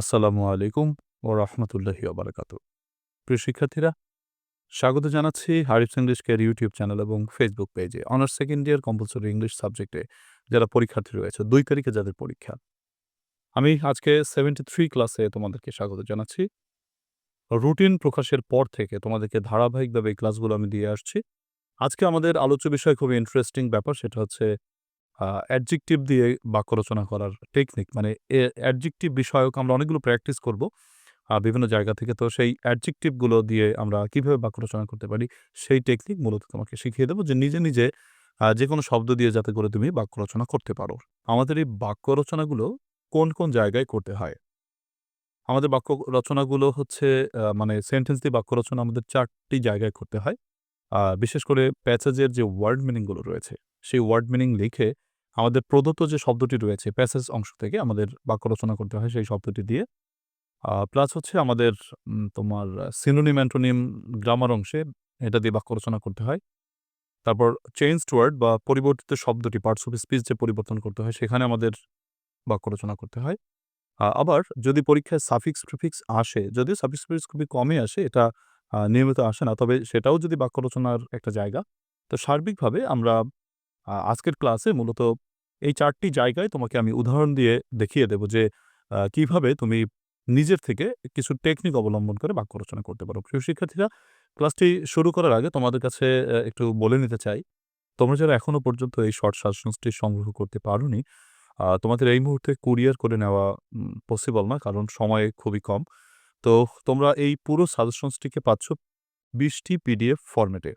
আসসালামু আলাইকুম ও রহমতুল্লাহি ওবারাকাত প্রিয় শিক্ষার্থীরা, স্বাগত জানাচ্ছি Harif English care YouTube channel এবং ফেসবুক পেজে honours second year compulsory English সাবজেক্টে যারা পরীক্ষার্থী রয়েছে, দুই তারিখে যাদের পরীক্ষা। আমি আজকে সেভেন্টি থ্রি ক্লাসে তোমাদেরকে স্বাগত জানাচ্ছি। রুটিন প্রকাশের পর থেকে তোমাদেরকে ধারাবাহিকভাবে এই ক্লাসগুলো আমি দিয়ে আসছি। আজকে আমাদের আলোচ্য বিষয় খুবই ইন্টারেস্টিং ব্যাপার, সেটা হচ্ছে অ্যাডজেক্টিভ দিয়ে বাক্য রচনা করার টেকনিক মানে এ অ্যাডজেক্টিভ বিষয়ক আমরা অনেকগুলো প্র্যাকটিস করব বিভিন্ন জায়গা থেকে। তো সেই অ্যাডজেক্টিভগুলো দিয়ে আমরা কীভাবে বাক্য রচনা করতে পারি, সেই টেকনিক মূলত তোমাকে শিখিয়ে দেবো যে নিজে নিজে যে কোনো শব্দ দিয়ে যাতে করে তুমি বাক্য রচনা করতে পারো। আমাদের এই বাক্য রচনাগুলো কোন কোন জায়গায় করতে হয়? আমাদের বাক্য রচনাগুলো হচ্ছে মানে সেন্টেন্স দিয়ে বাক্য রচনা আমাদের চারটি জায়গায় করতে হয়। বিশেষ করে প্যাসেজের যে ওয়ার্ড মিনিংগুলো রয়েছে, সেই ওয়ার্ড মিনিং লিখে আমাদের প্রদত্ত যে শব্দটি রয়েছে, প্যাসেজ অংশ থেকে আমাদের বাক্য রচনা করতে হয় সেই শব্দটি দিয়ে। প্লাস হচ্ছে আমাদের তোমার সিনোনিম অ্যান্টোনিম গ্রামার অংশে এটা দিয়ে বাক্য রচনা করতে হয়। তারপর চেঞ্জ ওয়ার্ড বা পরিবর্তিত শব্দটি পার্টস অফ স্পিচ যে পরিবর্তন করতে হয়, সেখানে আমাদের বাক্য রচনা করতে হয়। আবার যদি পরীক্ষায় সাফিক্স প্রিফিক্স আসে, যদিও সাফিক্স প্রিফিক্স খুবই কমই আসে, এটা নিয়মিত আসে না, তবে সেটাও যদি বাক্য রচনার একটা জায়গা, তো সার্বিকভাবে আমরা আজকের ক্লাসে মূলত এই চারটি জায়গায় তোমাকে আমি উদাহরণ দিয়ে দেখিয়ে দেব যে কীভাবে তুমি নিজের থেকে কিছু টেকনিক অবলম্বন করে বাক্য রচনা করতে পারো। প্রিয় শিক্ষার্থীরা, ক্লাসটি শুরু করার আগে তোমাদের কাছে একটু বলে নিতে চাই, তোমরা যারা এখনও পর্যন্ত এই শর্ট সাজেশনসটি সংগ্রহ করতে পারোনি তোমাদের এই মুহূর্তে কুরিয়ার করে নেওয়া পসিবল না, কারণ সময় খুবই কম। তো তোমরা এই পুরো সাজেশনসটিকে পাচ্ছ বিশটি পিডিএফ ফরম্যাটে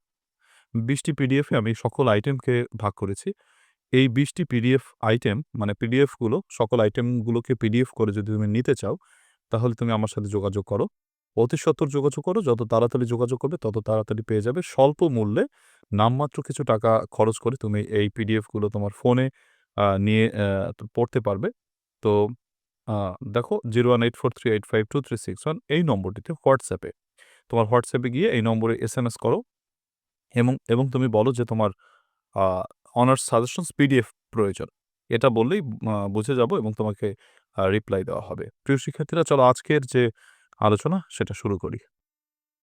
বিশটি পিডিএফে আমি সকল আইটেমকে ভাগ করেছি। এই বিশটি পিডিএফ আইটেম মানে পিডিএফগুলো সকল আইটেমগুলোকে পিডিএফ করে যদি তুমি নিতে চাও, তাহলে তুমি আমার সাথে যোগাযোগ করো। অতি সত্তর যোগাযোগ করো, যত তাড়াতাড়ি যোগাযোগ করবে, তত তাড়াতাড়ি পেয়ে যাবে। স্বল্প মূল্যে নামমাত্র কিছু টাকা খরচ করে তুমি এই পিডিএফগুলো তোমার ফোনে নিয়ে পড়তে পারবে। তো দেখো zero one eight four three eight five two three six one এই নম্বরটিতে হোয়াটসঅ্যাপে তোমার হোয়াটসঅ্যাপে গিয়ে এই নম্বরে এস এম এস করো। এবং এবং তুমি বলো যে তোমার অনার্স সাজেশনস পিডিএফ প্রয়োজন। এটা বললেই বুঝে যাব এবং তোমাকে রিপ্লাই দেওয়া হবে। প্রিয় শিক্ষার্থীরা, চলো আজকের যে আলোচনা, সেটা শুরু করি।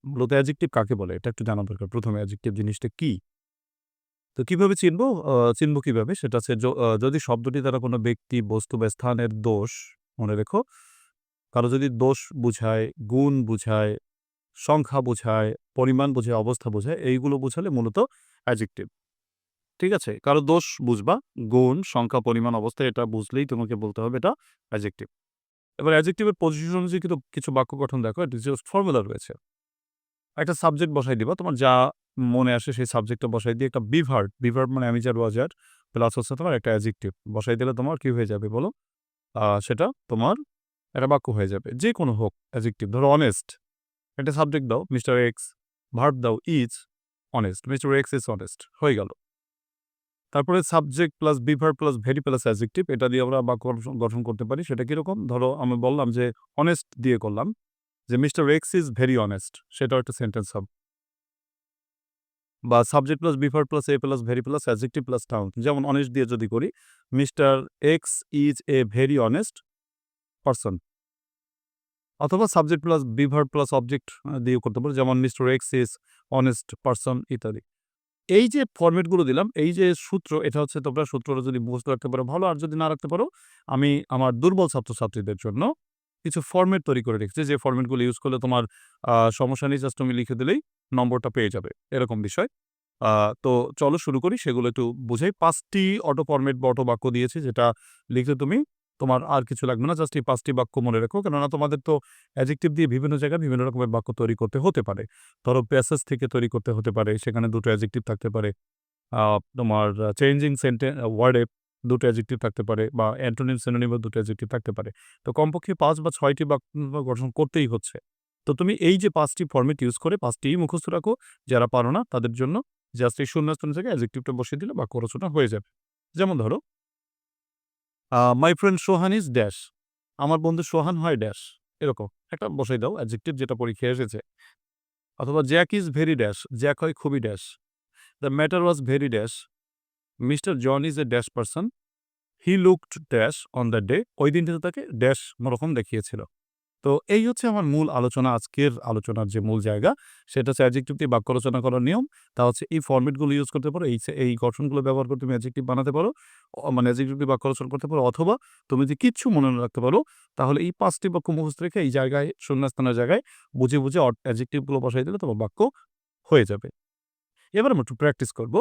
মূলত অ্যাজেক্টিভ কাকে বলে? এটা একটু জানা দরকার। প্রথমে অ্যাজেক্টিভ জিনিসটা কি? তো কীভাবে চিনব? চিনব কীভাবে? সেটা হচ্ছে যদি শব্দটি দ্বারা কোনো ব্যক্তি, বস্তু বা স্থানের দোষ, মনে রেখো, কারও যদি দোষ বুঝায়, গুণ বুঝায় সংখ্যা বোঝায়, পরিমাণ বোঝায়, অবস্থা বোঝায়, এইগুলো বোঝালে মূলত অ্যাজেক্টিভ ঠিক আছে? কারও দোষ বুঝবা, গুণ, সংখ্যা, পরিমাণ, অবস্থা, এটা বুঝলেই তোমাকে বলতে হবে এটা অ্যাজেক্টিভ এবার অ্যাজেক্টিভের পজিশন অনুযায়ী কিন্তু কিছু বাক্য গঠন দেখো এটা জাস্ট ফর্মুলা রয়েছে। একটা সাবজেক্ট বসাই দিবা, তোমার যা মনে আসে সেই সাবজেক্টটা বসাই দিয়ে একটা বিভার্ট বিভার্ড মানে আমি যার ওয়াজার প্লাস হচ্ছে তোমার একটা অ্যাজেক্টিভ বসাই দিলে তোমার কি হয়ে যাবে বলো? সেটা তোমার একটা বাক্য হয়ে যাবে যে কোনো হোক অ্যাজেক্টিভ ধরো অনেস্ট একটা সাবজেক্ট দাও মিস্টার এক্স ভার্ব দাও is honest mister X is honest হয়ে গেল। তারপরে সাবজেক্ট প্লাস বিভার প্লাস ভেরি প্লাস অ্যাজেক্টিভ এটা দিয়ে আমরা বাক্য গঠন- করতে পারি, সেটা কীরকম? ধরো, আমি বললাম যে অনেস্ট দিয়ে করলাম, যে mister X is very honest সেটাও একটা সেন্টেন্স হবে। বা subject plus beaver plus a plus very plus adjective plus noun যেমন অনেস্ট দিয়ে যদি করি mister X is a very honest person অথবা সাবজেক্ট প্লাস বিভার প্লাস অবজেক্ট দিয়ে করতে পারো। যেমন mister X is honest person ইত্যাদি। এই যে ফরম্যাটগুলো দিলাম, এই যে সূত্র, এটা হচ্ছে তোমরা সূত্রটা যদি মুখস্থ রাখতে পারো ভালো, আর যদি না রাখতে পারো, আমি আমার দুর্বল ছাত্রছাত্রীদের জন্য কিছু ফরম্যাট তৈরি করে রেখেছি। যে ফরম্যাটগুলো ইউজ করলে তোমার সমস্যা নেই জাস্ট তুমি লিখে দিলেই নম্বরটা পেয়ে যাবে, এরকম বিষয়। তো চলো শুরু করি, সেগুলো একটু বুঝাই। পাঁচটি অটো ফরম্যাট বা অটো বাক্য দিয়েছি, যেটা লিখতে তুমি তোমার আর কিছু লাগবে না জাস্ট এই পাঁচটি বাক্য মনে রেখো। কেননা তোমাদের তো অ্যাজেক্টিভ দিয়ে বিভিন্ন জায়গায় বিভিন্ন রকমের বাক্য তৈরি করতে হতে পারে। ধরো প্যাসেজ থেকে তৈরি করতে হতে পারে, সেখানে দুটো অ্যাজেক্টিভ থাকতে পারে। তোমার চেঞ্জিং সেন্টে ওয়ার্ডে দুটো অ্যাজেক্টিভ থাকতে পারে বা অ্যান্টোনিম সিনোনিমে দুটো অ্যাজেক্টিভ থাকতে পারে। তো কমপক্ষে পাঁচ বা ছয়টি বাক্য গঠন করতেই হচ্ছে। তো তুমি এই যে পাঁচটি ফর্মেট ইউজ করে পাঁচটিই মুখস্থ রাখো। যারা পারো না, তাদের জন্য জাস্ট এই শূন্যস্থান থেকে অ্যাজেক্টিভটা বসিয়ে দিলে বাক্য রচনা হয়ে যাবে। যেমন ধরো my friend Sohan is dash আমার বন্ধু সোহান হয় ড্যাশ এরকম। একটা বসাই দাও অ্যাডজেক্টিভ যেটা পরীক্ষায় এসেছে। অথবা Jack is very dash Jack হয় খুবই dash the matter was very dash mister John is a dash person he looked dash on the day ওই দিনটাতে তাকে ড্যাশ মরকম দেখিয়েছিল। তো এই হচ্ছে আমার মূল আলোচনা আজকের আলোচনার যে মূল জায়গা সেটা হচ্ছে অ্যাডজেক্টিভ দিয়ে বাক্য রচনা করার নিয়ম তা হচ্ছে এই ফরম্যাটগুলো ইউজ করতে পারো এই এই গঠনগুলো ব্যবহার করে তুমি অ্যাডজেক্টিভ বানাতে পারো মানে অ্যাডজেক্টিভ দিয়ে বাক্য রচনা করতে পারো অথবা তুমি যদি কিচ্ছু মনে রাখতে পারো তাহলে এই পাঁচটি বাক্য মুখস্থ রেখে এই জায়গায় শূন্যস্থানের জায়গায় বুঝে, বুঝে অ অ্যাডজেক্টিভগুলো বসাই দিলে তোমার বাক্য হয়ে যাবে। এবার আমরা একটু প্র্যাকটিস করব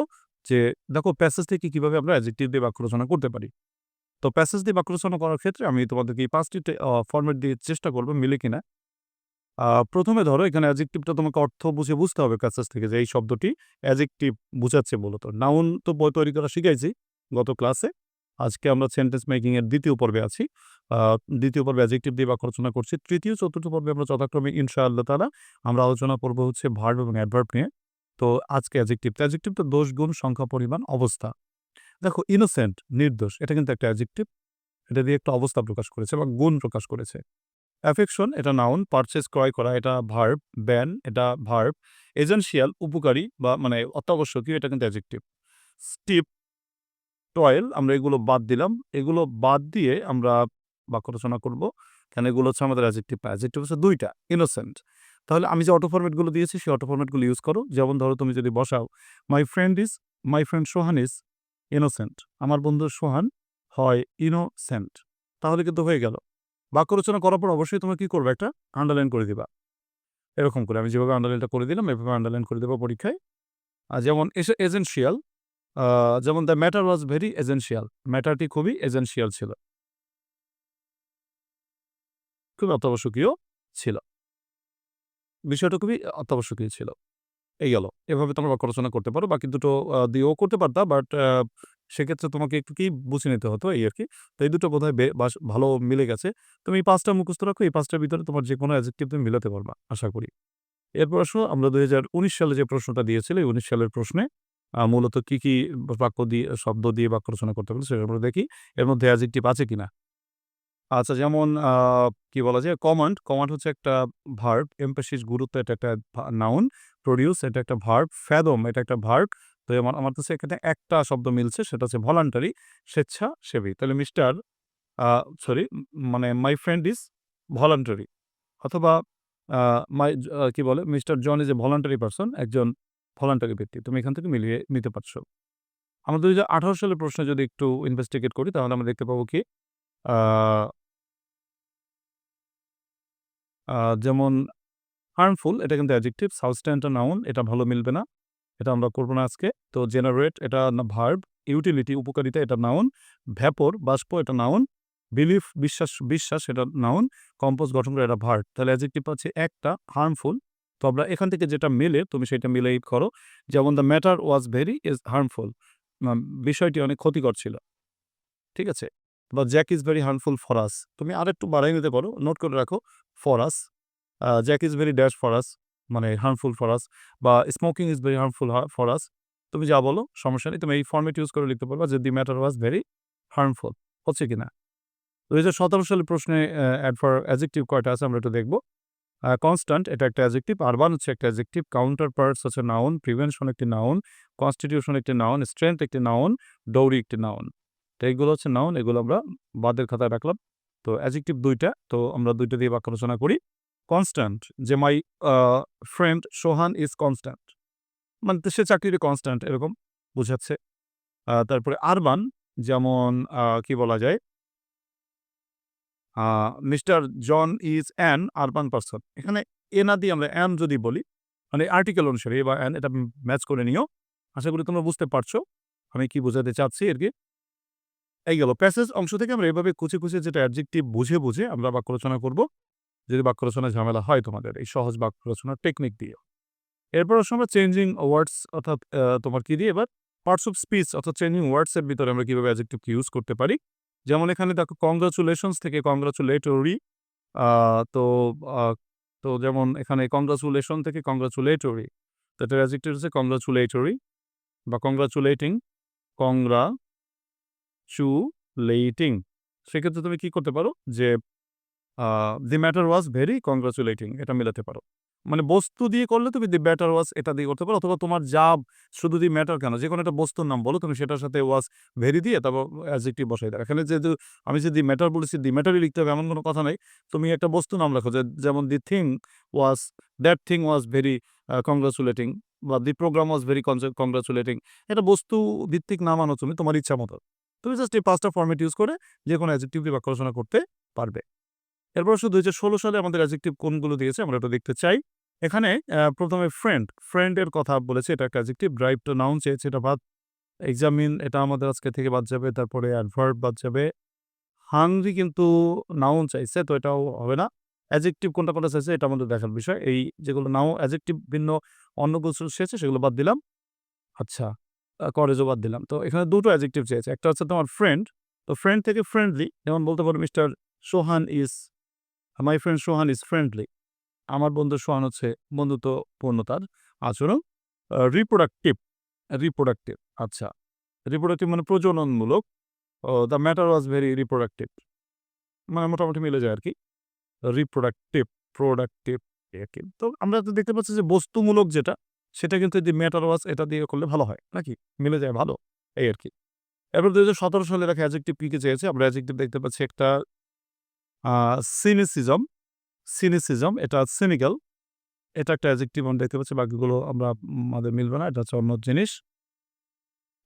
যে দেখো প্যাসেজ থেকে কীভাবে আমরা অ্যাডজেক্টিভ দিয়ে বাক্য রচনা করতে পারি। তো প্যাসেজ দিয়ে বাক্য রচনা করার ক্ষেত্রে আমি তোমাদেরকে এই ৫ টি টে আ ফরম্যাট দিয়ে চেষ্টা করব মিলে কিনা। প্রথমে ধরো এখানে অ্যাডজেক্টিভটা তোমাকে অর্থ বুঝে বুঝতে হবে প্যাসেজ থেকে যে এই শব্দটি অ্যাডজেক্টিভ বুঝাচ্ছে মূলত। নাউন তো বই তৈরি করা শিখাইছি গত ক্লাসে। আজকে আমরা সেন্টেন্স মেকিংয়ের দ্বিতীয় পর্বে আছি। দ্বিতীয় পর্বে অ্যাডজেক্টিভ দিয়ে বাক্য রচনা করছি। ৩য়, ৪র্থ পর্বে আমরা যথাক্রমে ইনশাআল্লাহ তাআলা আমরা আলোচনা করব হচ্ছে ভার্ব এবং অ্যাডভার্ব নিয়ে। তো আজকে অ্যাডজেক্টিভ। তো অ্যাডজেক্টিভ তো দোষ, গুণ, সংখ্যা, পরিমাণ, অবস্থা। দেখো ইনোসেন্ট নির্দোষ এটা কিন্তু একটা অ্যাডজেক্টিভ। এটা দিয়ে একটা অবস্থা প্রকাশ করেছে বা গুণ প্রকাশ করেছে। অ্যাফেকশন এটা নাউন, পারচেজ ক্রয় করা এটা ভার্ব, ব্যান এটা ভার্ব, এজেন্সিয়াল উপকারী বা মানে অত্যাবশ্যকীয় এটা কিন্তু অ্যাডজেক্টিভ। স্টিপ, টয়েল আমরা এগুলো বাদ দিলাম। এগুলো বাদ দিয়ে আমরা বাক্য রচনা করব। কেন এগুলো হচ্ছে আমাদের অ্যাডজেক্টিভ। অ্যাডজেক্টিভ হচ্ছে দুইটা ইনোসেন্ট। তাহলে আমি যে অটো ফরম্যাটগুলো দিয়েছি সেই অটো ফরম্যাটগুলো ইউজ করো। যেমন ধরো তুমি যদি বসাও my friend is my friend Sohan is innocent. আমার বন্ধু সোহান, হয় ইনোসেন্ট। তাহলে কিন্তু হয়ে গেল। বাক্য রচনা করার পর অবশ্যই তোমরা কি করবে একটা আন্ডারলাইন করে দিবা। এরকম করে আমি যেভাবে আন্ডারলাইনটা করে দিলাম, এভাবে আন্ডারলাইন করে দেবা পরীক্ষায়। যেমন আ, যেমন the matter was very essential ম্যাটারটি খুবই এজেন্সিয়াল ছিল। খুবই অত্যাবশ্যকীয় ছিল। বিষয়টা খুবই অত্যাবশ্যকীয় ছিল। এই গেল। এভাবে তোমরা বাক্য রচনা করতে পারো। বাকি দুটো দিয়েও করতে পারতা বাট সেক্ষেত্রে তোমাকে একটু কি বুঝে নিতে হতো এই আর কি তো এই দুটো বোধহয় ভালো মিলে গেছে। তুমি ৫ মুখস্থ রাখো। এই পাঁচটার ভিতরে তোমার যে কোনো অ্যাজেক্টিভ তুমি মিলাতে পারবা আশা করি। এরপর আসো আমরা ২০১৯ সালে যে প্রশ্নটা দিয়েছিল এই ১৯ সালের প্রশ্নে মূলত কি, কি বাক্য দিয়ে শব্দ দিয়ে বাক্য রচনা করতে পারো সেটা আমরা দেখি। এর মধ্যে অ্যাজেক্টিভ আছে কিনা। আচ্ছা যেমন কি বলা যায় কমান্ড, কমান্ড হচ্ছে একটা ভার্ব, এমফেসিস গুরুত্ব এটা একটা নাউন, প্রোডিউস এটা একটা ভার্ব, ফ্যাথম এটা একটা ভার্ব। তো আমার আমার কাছে এখানে একটা শব্দ মিলছে সেটা হচ্ছে ভলান্টারি স্বেচ্ছাসেবী। তাহলে মিস্টার সরি মানে মাই ফ্রেন্ড ইজ ভলান্টারি অথবা মাই কি বলে mister John is a voluntary person একজন ভলান্টারি ব্যক্তি। তুমি এখান থেকে মিলিয়ে নিতে পারছ। আমরা ২০১৮ সালের প্রশ্নে যদি একটু ইনভেস্টিগেট করি তাহলে আমরা দেখতে পাবো কি যেমন হার্মফুল এটা কিন্তু অ্যাডজেক্টিভ, সাবস্ট্যান্ট নাউন এটা ভালো মিলবে না। এটা আমরা করব না আজকে। তো জেনারেট এটা ভার্ব, ইউটিলিটি উপকারিতা এটা নাউন, ভ্যাপর বাষ্প এটা নাউন, বিলিফ বিশ্বাস বিশ্বাস এটা নাউন, কম্পোজ গঠন করে এটা ভার্ব। তাহলে অ্যাডজেক্টিভ পাচ্ছি একটা হার্মফুল। তো আমরা এখান থেকে যেটা মেলে তুমি সেটা মিলেই করো। যেমন the matter was very is harmful. বিষয়টি অনেক ক্ষতিকর ছিল। ঠিক আছে? বা Jack is very harmful for us. তুমি আরেকটু বাড়ায় নিতে পারো। নোট করে রাখো for us. Jack is very dash for us মানে হার্মফুল ফর আস বা smoking is very harmful for us. তুমি যা বলো সমস্যা নেই। তুমি এই ফরম্যাট ইউজ করে লিখতে পারবা যে the matter was very harmful. হচ্ছে কিনা? ২০১৭ সালের প্রশ্নে অ্যা অ্যাডভার অ্যাডজেক্টিভ কয়টা আছে আমরা একটু দেখব। কনস্ট্যান্ট এটা একটা অ্যাডজেক্টিভ, আরবান হচ্ছে একটা অ্যাডজেক্টিভ, কাউন্টার পার্টস হচ্ছে নাউন, প্রিভেনশন একটি নাউন, কনস্টিটিউশন একটি নাউন, স্ট্রেংথ একটি নাউন, ডৌরি একটি নাউন। তো এইগুলো হচ্ছে নাউন এগুলো আমরা বাদের খাতায় রাখলাম। তো অ্যাডজেক্টিভ ২ টা। তো আমরা দুইটা দিয়ে বাক্য রচনা করি। কনস্ট্যান্ট যে my friend Sohan is constant. মানে সে চাকরিতে কনস্ট্যান্ট এরকম বুঝাচ্ছে। তারপরে আরবান যেমন কি বলা যায়? Mister John is an urban person এখানে এ না দিয়ে আমরা অ্যান যদি বলি মানে আর্টিকেল অনুসারে বা অ্যান এটা ম্যাচ করে নিও। আশা করি তোমরা বুঝতে পারছ আমি কি বোঝাতে চাচ্ছি আর কি এই গেল প্যাসেজ অংশ থেকে আমরা এভাবে খুঁজে, খুঁজে যেটা অ্যাডজেক্টিভ বুঝে, বুঝে আমরা বাক্য রচনা করব। যদি বাক্য রচনায় ঝামেলা হয় তোমাদের, এই সহজ বাক্য রচনার টেকনিক দিয়ে। এরপর আসো আমরা চেঞ্জিং ওয়ার্ডস অর্থাৎ তোমার কি দিয়ে এবার পার্টস অফ স্পিচ অর্থাৎ চেঞ্জিং ওয়ার্ডসের ভিতরে আমরা কীভাবে অ্যাডজেক্টিভকে ইউজ করতে পারি। যেমন এখানে দেখো কংগ্রাচুলেশনস থেকে কংগ্রাচুলেটরি তো তো যেমন এখানে কংগ্রাচুলেশন থেকে কংগ্রাচুলেটরি তো এটার অ্যাডজেক্টিভ হচ্ছে কংগ্রাচুলেটরি বা কংগ্রাচুলেটিং কংগ্রা চুলেটিং সেক্ষেত্রে তুমি কি করতে পারো যে the matter was very congratulating এটা মেলাতে পারো। মানে বস্তু দিয়ে করলে তুমি দি ম্যাটার ওয়াজ এটা দিয়ে করতে পারো, অথবা তোমার যা শুধু দি ম্যাটার কেন যে কোনো একটা বস্তুর নাম বলো, তুমি সেটার সাথে ওয়াজ ভেরি দিয়ে তারপর অ্যাজেক্টিভ বসাই দাও। এখানে যেহেতু আমি যে দি ম্যাটার বলেছি দি ম্যাটারই লিখতে হবে, এমন কোনো কথা নেই। তুমি একটা বস্তু নাম রাখো যে যেমন the thing was that thing was very congratulating বা the programme was very congratulating এটা বস্তু ভিত্তিক নাম আনো তুমি তোমার ইচ্ছা মতো। তুমি জাস্ট এই পাঁচটা ফর্মেট ইউজ করে যে কোনো অ্যাজেক্টিভ দিয়ে বাক্য রচনা করতে পারবে। এরপর শুধু দুই সালে আমাদের অ্যাজেক্টিভ কোনগুলো দিয়েছে আমরা এটা দেখতে চাই। এখানে প্রথমে ফ্রেন্ড ফ্রেন্ডের কথা বলেছে, এটা একটা অ্যাজেক্টিভ ড্রাইভ টু নাউন চেয়েছে, এটা বাদ এক্সামিন এটা আমাদের আজকে থেকে বাদ যাবে, তারপরে অ্যাডভার্ব বাদ যাবে। হাংরি কিন্তু নাউন চাইছে, তো এটাও হবে না। অ্যাজেক্টিভ কোনটা কোনটা চাইছে, এটা আমাদের দেখার বিষয়। এই যেগুলো নাও অ্যাজেক্টিভ ভিন্ন অন্য কিছু চেয়েছে, সেগুলো বাদ দিলাম। আচ্ছা করেজও বাদ দিলাম। তো এখানে দুটো অ্যাজেক্টিভ চেয়েছে, একটা হচ্ছে তোমার ফ্রেন্ড তো ফ্রেন্ড থেকে ফ্রেন্ডলি যেমন বলতে পারো mister Sohan is my friend Sohan is friendly আমার বন্ধু সোহান হচ্ছে বন্ধুত্বপূর্ণতার আচরণ রিপ্রোডাক্টিভ রিপ্রোডাক্টিভ আচ্ছা। রিপ্রোডাক্টিভ মানে প্রজননমূলক the matter was very reproductive মানে মোটামুটি মিলে যায় আর কি রিপ্রোডাক্টিভ প্রোডাক্টিভ তো আমরা তো দেখতে পাচ্ছি যে বস্তুমূলক যেটা, সেটা কিন্তু যদি ম্যাটার ওয়াজ এটা দিয়ে করলে ভালো হয়, নাকি? মিলে যায় ভালো, এই আর কি এরপর দু হাজার সতেরো সালে রাখা অ্যাজেক্টিভ কী কী চেয়েছে? আমরা অ্যাজেক্টিভ দেখতে পাচ্ছি একটা সিনিসিজম সিনিসিজম এটা সিনিক্যাল। এটা একটা অ্যাজেক্টিভ আমরা দেখতে পাচ্ছি, বাকিগুলো আমরা আমাদের মিলবে না, এটা হচ্ছে অন্য জিনিস।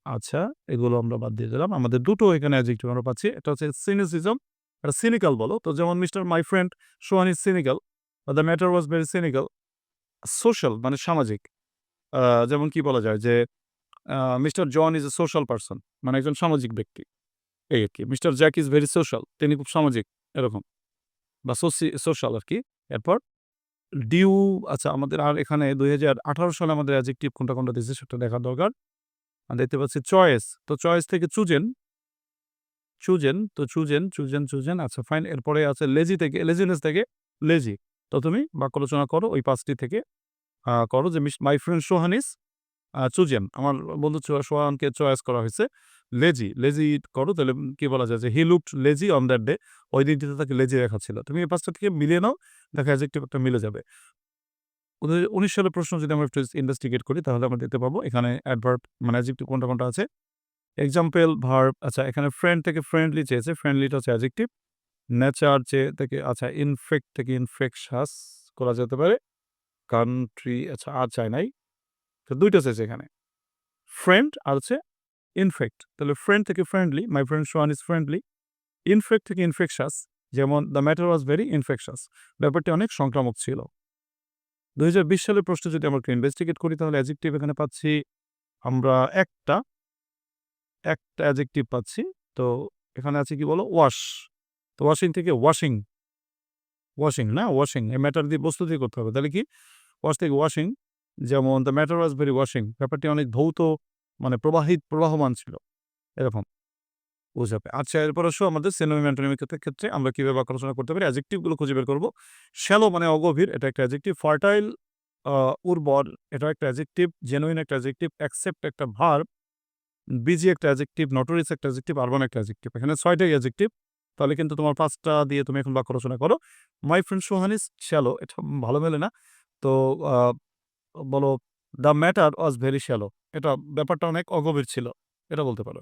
আচ্ছা এগুলো আমরা বাদ দিয়ে দিলাম। আমাদের দুটো এখানে অ্যাজেক্টিভ আমরা পাচ্ছি, এটা হচ্ছে সিনিসিজম, এটা সিনিক্যাল বলো। তো যেমন mister my friend Sohan is cynical the matter was very cynical. Social মানে সামাজিক। যেমন কি বলা যায় যে mister John is a social person মানে একজন সামাজিক ব্যক্তি। এই আর কি, mister Jack is very social, তিনি খুব সামাজিক। এরকম। বা সোশ্যাল আর কি এরপর ডিউ আচ্ছা আমাদের আর এখানে দুই হাজার আঠারো সালে আমাদের অ্যাজেক্টিভ কোনটা কোনটা দিয়েছে সেটা দেখা দরকার। আর দেখতে পাচ্ছি চয়েস তো চয়েস থেকে চুজেন চুজেন তো চুজেন চুজেন চুজেন আচ্ছা ফাইন এরপরে আছে লেজি থেকে লেজিনেস থেকে লেজি তো তুমি বাক্য করো, ওই পাঁচটি থেকে করো, যে miss my friend Sohan is chosen আমার বন্ধু সোহানকে চয়েস করা হয়েছে, লেজি। লেজি করো, তাহলে কি বলা যায় যে, he looked lazy on that day. ওই দিনটিতে তাকে লেজি দেখাচ্ছিল তুমি এই পাঁচটা থেকে মিলিয়ে নাও, দেখা অ্যাজেক্টিভ একটা মিলে যাবে। উনি- উনিশ সালের প্রশ্ন যদি আমরা একটু ইনভেস্টিগেট করি, তাহলে আমরা দেখতে পাবো, এখানে অ্যাডভার্ব মানে অ্যাজেক্টিভ কোনটা কোনটা আছে। এক্সাম্পল ভার্ব আচ্ছা এখানে ফ্রেন্ড থেকে ফ্রেন্ডলি চেয়েছে ফ্রেন্ডলিটা হচ্ছে অ্যাজেক্টিভ নেচার চেয়ে থেকে আচ্ছা ইনফেক্ট থেকে ইনফেকশাস করা যেতে পারে। কান্ট্রি আচ্ছা আর চাই নাই। তো দুইটা চেয়েছে এখানে। ফ্রেন্ড আর হচ্ছে ইনফেক্ট তাহলে ফ্রেন্ড থেকে friendly my friend Sohan is friendly infect থেকে ইনফেকশাস যেমন the matter was very infectious ব্যাপারটি অনেক সংক্রামক ছিল। দু হাজার বিশ সালের প্রশ্ন যদি আমরা একটু ইনভেস্টিগেট করি, তাহলে অ্যাজেক্টিভ এখানে পাচ্ছি আমরা একটা একটা অ্যাজেক্টিভ পাচ্ছি, তো এখানে আছে কি বলো? ওয়াশ তো ওয়াশিং থেকে ওয়াশিং ওয়াশিং না? ওয়াশিং এই ম্যাটার দিয়ে বস্তু দিয়ে করতে হবে, তাহলে কি? ওয়াশ থেকে ওয়াশিং যেমন the matter was very washing ব্যাপারটি অনেক ধৌত মানে প্রবাহিত, প্রবাহমান ছিল। এরকম। বোঝাবে আচ্ছা এরপর আসো আমাদের সিনোনিম অ্যান্টোনিমের ক্ষেত্রে আমরা কীভাবে রচনা করতে পারি? অ্যাজেক্টিভগুলো খুঁজে বের করব। শ্যালো মানে অগভীর, এটা একটা অ্যাজেক্টিভ ফার্টাইল উর্বর এটা একটা অ্যাজেক্টিভ জেনুইন একটা অ্যাজেক্টিভ অ্যাকসেপ্ট একটা ভার্ব বিজি একটা অ্যাজেক্টিভ নটোরিস একটা অ্যাজেক্টিভ আরবান একটা অ্যাজেক্টিভ এখানে ছয়টাই অ্যাজেক্টিভ তাহলে কিন্তু তোমার পাঁচটা দিয়ে তুমি এখন বাক্য রচনা করো। মাই ফ্রেন্ড সোহানিস শ্যালো এটা ভালো মেলে না। তো বলো the matter was very shallow এটা ব্যাপারটা অনেক অগভীর ছিল, এটা বলতে পারো।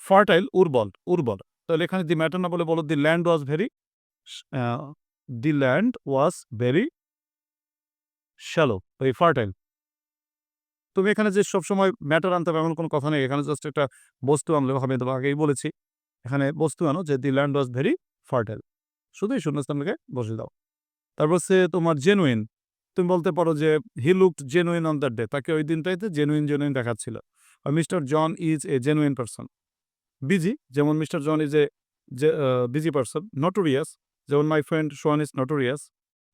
ফার্টাইল উর্বর উর্বর তাহলে এখানে দি ম্যাটার না বলে বলো the land was very the land was very shallow এই ফার্টাইল তুমি এখানে যে সবসময় ম্যাটার আনতে হবে এমন কোনো কথা নেই, এখানে জাস্ট একটা বস্তু আনলে হবে তো আগেই বলেছি। এখানে বস্তু আনো যে the land was very fertile শুধুই শূন্যস্থান লিখে বসে দাও। তারপর হচ্ছে তোমার জেনুইন তুমি বলতে পারো যে he looked genuine on the day তাকে ওই দিনটাইতে জেনুইন জেনুইন দেখাচ্ছিল। Mister John is a genuine person busy, যেমন mister John is a busy person notorious যেমন my friend Sohan is notorious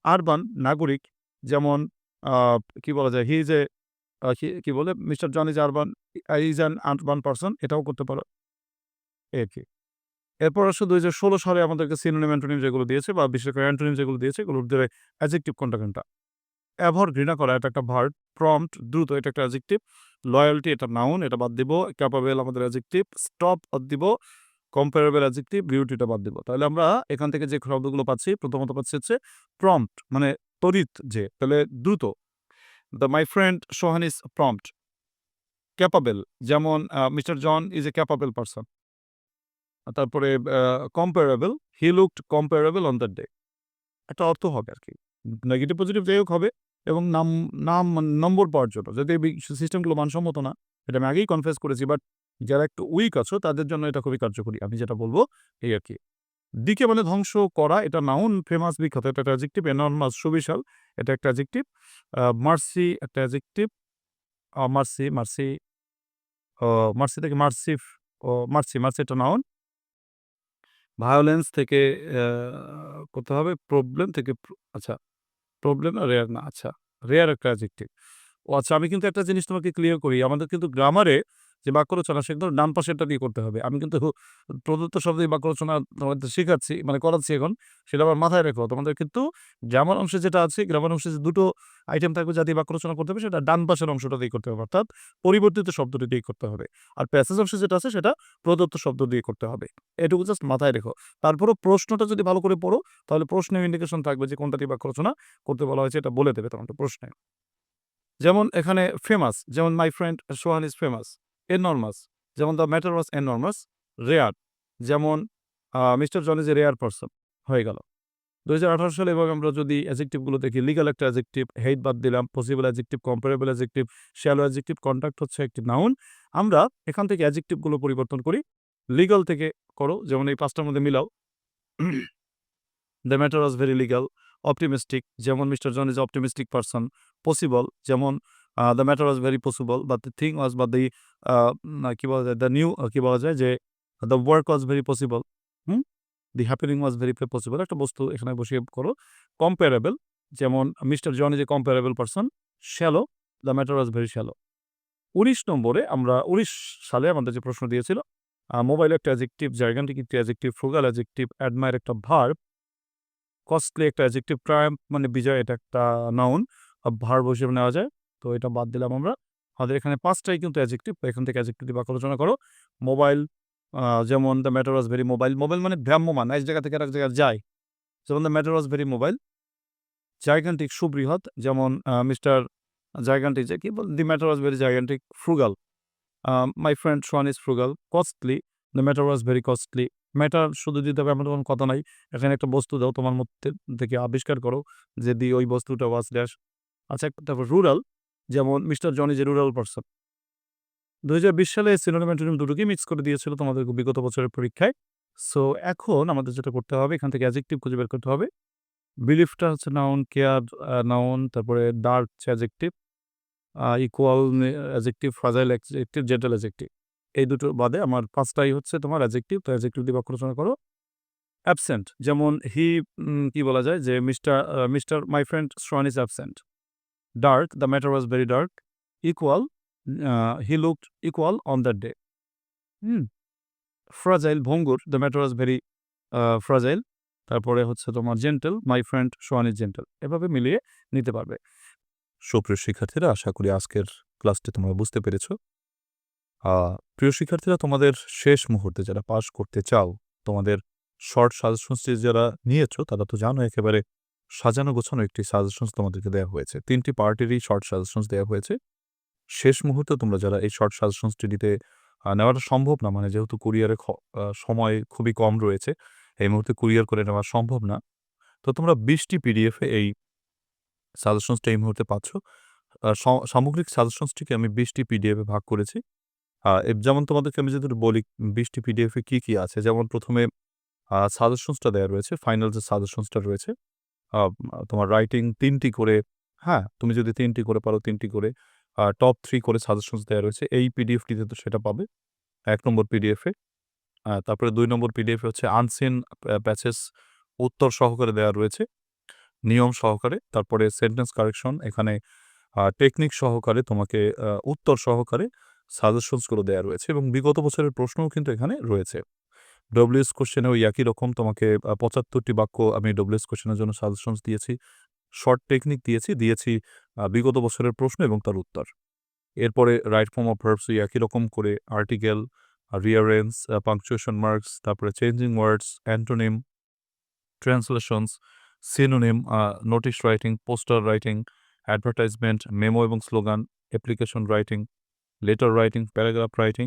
urban, নাগরিক, যেমন কি বলা যায় হি ইজ এ কি বলে? Mister John is urban is an urban person এটাও করতে পারো। আর কি এরপর আসলে দুই হাজার ষোলো সালে আমাদেরকে সিনোনিম অ্যান্টোনিম যেগুলো দিয়েছে, বা বিশেষ করে অ্যান্টোনিম যেগুলো দিয়েছে, এগুলোর ভিতরে অ্যাজেক্টিভ কোনটা অ্যাভর ঘৃণা করা, এটা একটা ভার্ড প্রম্পট, দ্রুত, এটা একটা অ্যাজেক্টিভ লয়্যালটি এটা নাউন এটা বাদ দিব ক্যাপাবেল আমাদের অ্যাজেক্টিভ স্টপ বাদ দিব কম্পারেবল অ্যাজেক্টিভ বিউটিটা বাদ দিব। তাহলে আমরা এখান থেকে যে শব্দগুলো পাচ্ছি, প্রথমত পাচ্ছি হচ্ছে প্রম্পট মানে তরিত যে, তাহলে দ্রুত। The my friend Sohan is prompt capable যেমন mister John is a capable person তারপরে comparable he looked comparable on the day একটা অর্থ হবে আর কি। নেগেটিভ পজিটিভ যাই হোক হবে এবং নাম নাম নম্বর পাওয়ার জন্য। যদি এই সিস্টেমগুলো মানসম্মত না, এটা আমি আগেই কনফেস করেছি বাট যারা একটু উইক আছো, তাদের জন্য এটা খুবই কার্যকরী। আমি যেটা বলব, এই আর কি। দিকে মানে ধ্বংস করা, এটা নাউন ফেমাস বিখ্যাত, এটা একটা অ্যাজেক্টিভ এনর্মাস সুবিশাল, এটা একটা অ্যাজেক্টিভ মার্সি একটা অ্যাজেক্টিভ মার্সি মার্সি মার্সি থেকে মার্সিফ মার্সি মার্সি একটা নাউন ভায়োলেন্স থেকে করতে হবে প্রবলেম থেকে আচ্ছা প্রবলেম না রেয়ার না আচ্ছা রেয়ার একটা অ্যাজেক্টিভ ও আচ্ছা আমি কিন্তু একটা জিনিস তোমাকে ক্লিয়ার করি, আমাদের কিন্তু গ্রামারে যে বাক্য রচনা সেগুলো ডান পাশেরটা দিয়ে করতে হবে। আমি কিন্তু প্রদত্ত শব্দে বাক্য রচনা তোমাদের শেখাচ্ছি মানে করাচ্ছি এখন, সেটা আমার মাথায় রেখো। তোমাদের কিন্তু গ্রামার অংশে যেটা আছে, গ্রামার অংশে যে দুটো আইটেম থাকবে যা দিয়ে বাক্য রচনা করতে হবে, সেটা ডান পাশের অংশটা দিয়ে করতে হবে, অর্থাৎ পরিবর্তিত শব্দটি দিয়ে করতে হবে। আর প্যাসেজ অংশে যেটা আছে, সেটা প্রদত্ত শব্দ দিয়ে করতে হবে। এটুকু জাস্ট মাথায় রেখো। তারপরও প্রশ্নটা যদি ভালো করে পড়ো, তাহলে প্রশ্নে ইন্ডিকেশন থাকবে যে কোনটা দিয়ে বাক্য রচনা করতে বলা হয়েছে, এটা বলে দেবে তোমাকে প্রশ্নে। যেমন এখানে ফেমাস যেমন my friend Sohan is famous enormous যেমন the matter was enormous rare যেমন mister John is a rare person হয়ে গেল। দু হাজার আঠারো সালে এবং আমরা যদি অ্যাজেক্টিভগুলো দেখি লিগাল একটা অ্যাজেক্টিভ হেইট বাদ দিলাম possible adjective comparable adjective shallow adjective contact হচ্ছে একটি নাউন আমরা এখান থেকে অ্যাজেক্টিভগুলো পরিবর্তন করি লিগাল থেকে করো, যেমন এই পাঁচটার মধ্যে মিলাও। The matter was very legal optimistic যেমন mister John is optimistic person possible যেমন the matter was very possible but the thing was বা দি কী বলা যায় দ্য নিউ কী বলা যায় যে the work was very possible hmm the happening was very possible একটা বস্তু এখানে বসিয়ে করো। কম্পারেবল যেমন mister John is a comparable person shallow the matter was very shallow উনিশ নম্বরে আমরা, উনিশ সালে আমাদের যে প্রশ্ন দিয়েছিল মোবাইল একটা অ্যাজেক্টিভ জায়গান্টিক একটি অ্যাজেক্টিভ ফ্রুগাল অ্যাজেক্টিভ অ্যাডমায়ার একটা ভার্ব কস্টলি একটা অ্যাজেক্টিভ ট্রায়াম্প মানে বিজয়, এটা একটা নাউন ভার্ব হিসেবে নেওয়া যায়। তো এটা বাদ দিলাম আমরা। আমাদের এখানে পাঁচটাই কিন্তু অ্যাজেক্টিভ এখান থেকে অ্যাজেক্টিভ বাক্য রচনা করো। মোবাইল যেমন the matter was very mobile mobile মানে ভ্রাম্যমান, এক জায়গা থেকে আরেক জায়গায় যায়। যেমন the matter was very mobile gigantic সুবৃহৎ, যেমন মিস্টার জাইগান্টিক যে কি বল the matter was very gigantic frugal my friend Swan is frugal costly the matter was very costly matter শুধু দিতে হবে এমন কোনো কথা নাই। এখানে একটা বস্তু দাও তোমার মধ্যে থেকে আবিষ্কার করো যে দি ওই বস্তুটা ওয়াজ ড্যাশ আচ্ছা তারপর রুরাল যেমন mister Johnny a rural person. দু সালে সিনোনিম অ্যান্টোনিম দুটোকেই মিক্স করে দিয়েছিল তোমাদের বিগত বছরের পরীক্ষায়। সো, এখন আমাদের যেটা করতে হবে, এখান থেকে অ্যাজেক্টিভ খুঁজে বের করতে হবে। বিলিফটা হচ্ছে নাউন কেয়ার নাউন তারপরে dark adjective equal adjective fragile adjective gentle adjective এই দুটো বাদে আমার পাঁচটাই হচ্ছে তোমার অ্যাজেক্টিভ তো অ্যাজেক্টিভ দিয়ে বাক্য করো। অ্যাবসেন্ট যেমন হি কি বলা যায় যে mister mister my friend Swan is absent dark the matter was very dark equal he looked equal on that day hmm fragile ভঙ্গুর the matter was very fragile তারপরে হচ্ছে তোমার gentle my friend Swan is gentle এভাবে মিলিয়ে নিতে পারবে। সুপ্রিয় শিক্ষার্থীরা, আশা করি আজকের ক্লাসটি তোমরা বুঝতে পেরেছ। প্রিয় শিক্ষার্থীরা, তোমাদের শেষ মুহূর্তে যারা পাস করতে চাও, তোমাদের শর্ট সাজেশনসটি যারা নিয়েছো, তারা তো জানো একেবারে সাজানো গোছানো একটি সাজেশনস তোমাদেরকে দেওয়া হয়েছে। তিনটি পার্টেরই শর্ট সাজেশনস দেওয়া হয়েছে। শেষ মুহূর্তে তোমরা যারা এই শর্ট সাজেশনসটি দিতে নেওয়াটা সম্ভব না মানে যেহেতু কুরিয়ারে সময় খুবই কম রয়েছে, এই মুহূর্তে কুরিয়ার করে নেওয়া সম্ভব না। তো তোমরা বিশটি পিডিএফে এই সাজেশনসটা এই মুহূর্তে পাচ্ছ। সামগ্রিক সাজেশনসটিকে আমি বিশটি পিডিএফে ভাগ করেছি। যেমন তোমাদেরকে আমি যদি বলি, বিশটি পিডিএফে কী কী আছে, যেমন প্রথমে সাজেশনসটা দেওয়া রয়েছে ফাইনাল যে সাজেশনসটা রয়েছে তোমার রাইটিং তিনটি করে হ্যাঁ? তুমি যদি তিনটি করে পারো, তিনটি করে টপ থ্রি করে সাজেশনস দেওয়া রয়েছে, এই পিডিএফটিতে তো সেটা পাবে, এক নম্বর পিডিএফে তারপরে দুই নম্বর পিডিএফে হচ্ছে আনসিন প্যাচেস উত্তর সহকারে দেওয়া রয়েছে, নিয়ম সহকারে, তারপরে সেন্টেন্স কারেকশন এখানে টেকনিক সহকারে তোমাকে উত্তর সহকারে সাজেশনসগুলো দেওয়া রয়েছে এবং বিগত বছরের প্রশ্নও কিন্তু এখানে রয়েছে। ডব্লিউএস কোশ্চেনে ওই একই রকম তোমাকে পঁচাত্তরটি বাক্য আমি ডব্লিউএস কোশ্চেনের জন্য সাজেশনস দিয়েছি। শর্ট টেকনিক দিয়েছি দিয়েছি বিগত বছরের প্রশ্ন এবং তার উত্তর। এরপরে রাইট ফর্ম অফ ভার্বস ওই একই রকম করে আর্টিকেল রিয়ারেন্স পাংচুয়েশন মার্কস তারপরে changing words antonym translations synonym notice writing poster writing advertisement memo এবং slogan application writing letter writing paragraph writing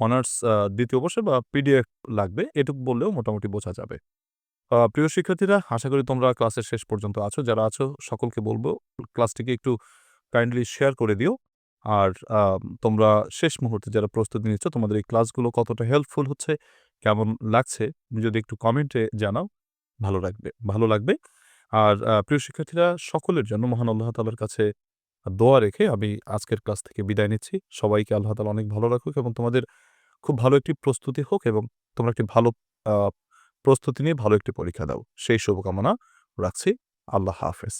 honours ২য় বর্ষে বা পিডিএফ লাগবে, এটুকু বললেও মোটামুটি বোঝা যাবে। প্রিয় শিক্ষার্থীরা, আশা করি তোমরা ক্লাসের শেষ পর্যন্ত আছো। যারা আছো সকলকে বলব ক্লাসটিকে একটু কাইন্ডলি শেয়ার করে দিও। আর তোমরা শেষ মুহূর্তে যারা প্রস্তুতি নিচ্ছ, তোমাদের এই ক্লাসগুলো কতটা হেল্পফুল হচ্ছে, কেমন লাগছে যদি একটু কমেন্টে জানাও, ভালো রাখবে ভালো লাগবে। আর প্রিয় শিক্ষার্থীরা, সকলের জন্য মহান আল্লাহ তালার কাছে দোয়া রেখে আমি আজকের ক্লাস থেকে বিদায় নিচ্ছি। সবাইকে আল্লাহ তাআলা অনেক ভালো রাখুক এবং তোমাদের খুব ভালো একটি প্রস্তুতি হোক এবং তোমরা একটি ভালো প্রস্তুতি নিয়ে ভালো একটি পরীক্ষা দাও। সেই শুভকামনা রাখছি। আল্লাহ হাফেজ।